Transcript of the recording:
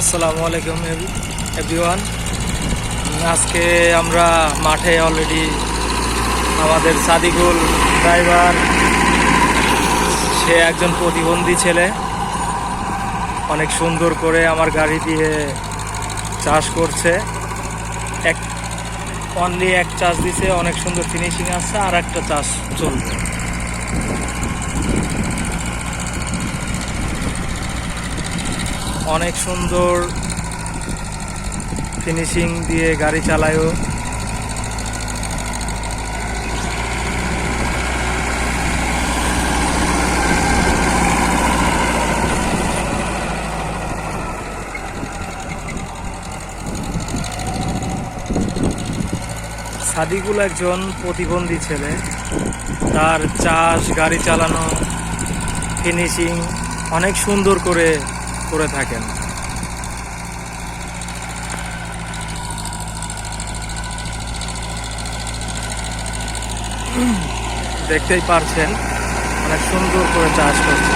আসসালামু আলাইকুম এভরিওয়ান আজকে আমরা মাঠে অলরেডি আমাদের সাদিকুল ড্রাইভার সে একজন প্রতিবন্ধী ছেলে। অনেক সুন্দর করে আমার গাড়ি দিয়ে চাষ করছে। এক অনলি এক চাষ দিছে, অনেক সুন্দর ফিনিশিং আসছে আর একটা চাষ চলবে। অনেক সুন্দর ফিনিশিং দিয়ে গাড়ি চালায়ও। সাদিকুল একজন প্রতিবন্ধী ছেলে। তার চাষ, গাড়ি চালানো ফিনিশিং অনেক সুন্দর করে করে থাকেন। দেখতেই পারছেন অনেক সুন্দর করে চাষ করছে